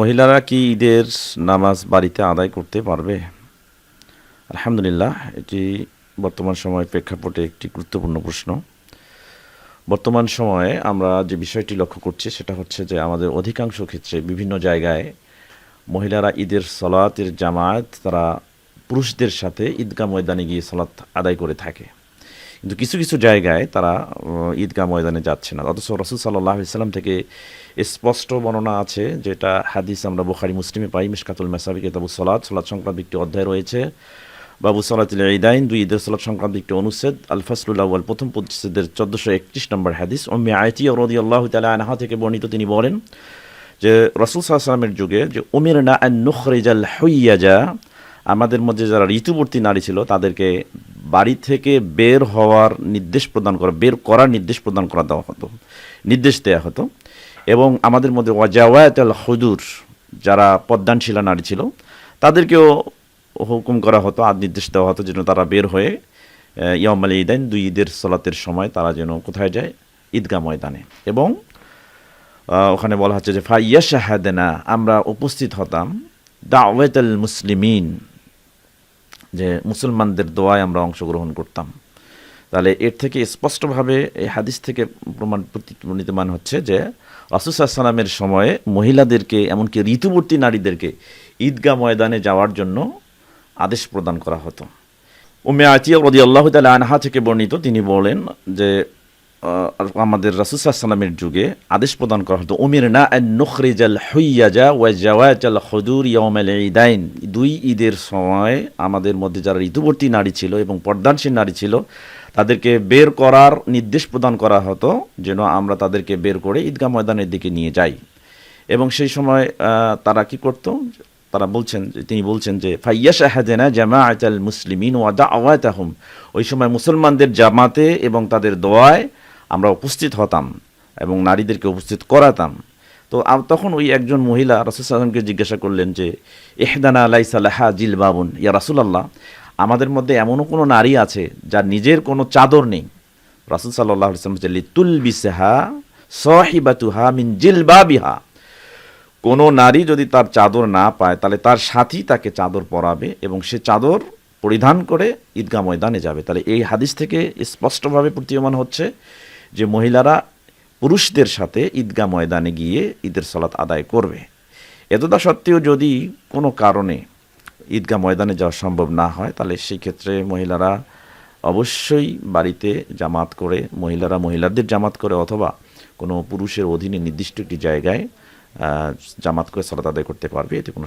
মহিলারা কি ঈদের নামাজ বাড়িতে আদায় করতে পারবে? আলহামদুলিল্লাহ, এটি বর্তমান সময় প্রেক্ষাপটে একটি গুরুত্বপূর্ণ প্রশ্ন। বর্তমান সময়ে আমরা যে বিষয়টি লক্ষ্য করছি, সেটা হচ্ছে যে আমাদের অধিকাংশ ক্ষেত্রে বিভিন্ন জায়গায় মহিলারা ঈদের সলাতের জামায়াত তারা পুরুষদের সাথে ঈদগাহ ময়দানে গিয়ে সলাৎ আদায় করে থাকে। কিন্তু কিছু কিছু জায়গায় তারা ঈদগাহ ময়দানে যাচ্ছে না। অথচ রসুল সাল্লাহ ইসলাম থেকে স্পষ্ট বর্ণনা আছে, যেটা হাদিস আমরা বুখারি, মুসলিমে পাই মিশকাতুল মেসাবি কেতাবু সলাদ সলাদ সংক্রান্ত একটি অধ্যায় রয়েছে। বাবু সলাতুল ঈদাইন, দুই ঈদের সলাদ সংক্রান্ত একটি অনুচ্ছেদ আলফাসুল আউ্য়াল, প্রথম পরিচ্ছেদের চোদ্দোশো একত্রিশ নম্বর হাদিস। ওম্মে আয়তি রদি আল্লাহ তালা আনহা থেকে বর্ণিত তিনি বলেন যে, রসুল সাল্লামের যুগে যে উমির না নুখরিজাল হইয়াজা, আমাদের মধ্যে যারা ঋতুবর্তী নারী ছিল, তাদেরকে বাড়ি থেকে বের হওয়ার নির্দেশ প্রদান করা, বের করার নির্দেশ প্রদান করা দেওয়া হতো, নির্দেশ দেওয়া হতো। এবং আমাদের মধ্যে ওয়াজাওয়াত আল হদুর যারা পদ্মানশীলা নারী ছিল, তাদেরকেও হুকুম করা হতো আর নির্দেশ দেওয়া হতো যেন তারা বের হয়ে ইয়ম আলী ঈদাইন, দুই ঈদের সলাতের সময় তারা যেন কোথায় যায়? ঈদগাহ ময়দানে। এবং ওখানে বলা হচ্ছে যে ফাইয়া শাহাদেনা আমরা উপস্থিত হতাম দাওয়াত মুসলিমিন যে মুসলমানদের দোয়ায় আমরা অংশগ্রহণ করতাম। তাহলে এর থেকে স্পষ্টভাবে এই হাদিস থেকে প্রমাণ প্রতিমান হচ্ছে যে রাসুসাল্লামের সময়ে মহিলাদেরকে, এমনকি ঋতুবর্তী নারীদেরকে ঈদগাহ ময়দানে যাওয়ার জন্য আদেশ প্রদান করা হতো। উমে আতিয়া রদি আল্লাহ তালা আনহা থেকে বর্ণিত তিনি বলেন যে আমাদের রাসুসাল্লামের যুগে আদেশ প্রদান করা হতো উমির না নখরিজাল হইয়াজা ওয়া জাওয়াজাল হদুর ইয়মাল ঈদাইন। দুই ঈদের সময় আমাদের মধ্যে যারা ঋতুবর্তী নারী ছিল এবং পর্দানসীন নারী ছিল, তাদেরকে বের করার নির্দেশ প্রদান করা হতো যেন আমরা তাদেরকে বের করে ঈদগাহ ময়দানের দিকে নিয়ে যাই। এবং সেই সময় তারা কি করত? তারা বলছেন যে তিনি বলছেন যে ফাইয়া শাহাদেনা জামাআত আল মুসলিমিন ওয়াদা আওয়াতাহুম ওই সময় মুসলমানদের জামাতে এবং তাদের দোয়ায় আমরা উপস্থিত হতাম এবং নারীদেরকে উপস্থিত করাতাম। তো তখন ওই একজন মহিলা রাসুলসাল্লামকে জিজ্ঞাসা করলেন যে এহদানা আলাই সাল্লাহা জিল বাবুন ইয়া রাসুলাল্লাহ, আমাদের মধ্যে এমনও কোনো নারী আছে যার নিজের কোনো চাদর নেই? রাসুল সাল্লাহ ইসলাম তুল বিসেহা সহিবাতুহা মিন জিলবাবিহা। কোনো নারী যদি তার চাদর না পায়, তাহলে তার সাথী তাকে চাদর পরাবে এবং সে চাদর পরিধান করে ঈদগাহ ময়দানে যাবে। তাহলে এই হাদিস থেকে স্পষ্টভাবে প্রতীয়মান হচ্ছে যে মহিলারা পুরুষদের সাথে ঈদগাহ ময়দানে গিয়ে ঈদের সলাৎ আদায় করবে। এতটা সত্ত্বেও যদি কোনো কারণে ঈদগাহ ময়দানে যাওয়া সম্ভব না হয়, তাহলে সেক্ষেত্রে মহিলারা অবশ্যই বাড়িতে জামাত করে, মহিলারা মহিলাদের জামাত করে অথবা কোনো পুরুষের অধীনে নির্দিষ্ট একটি জায়গায় জামাত করে সলাত আদায় করতে পারবে। এতে কোনো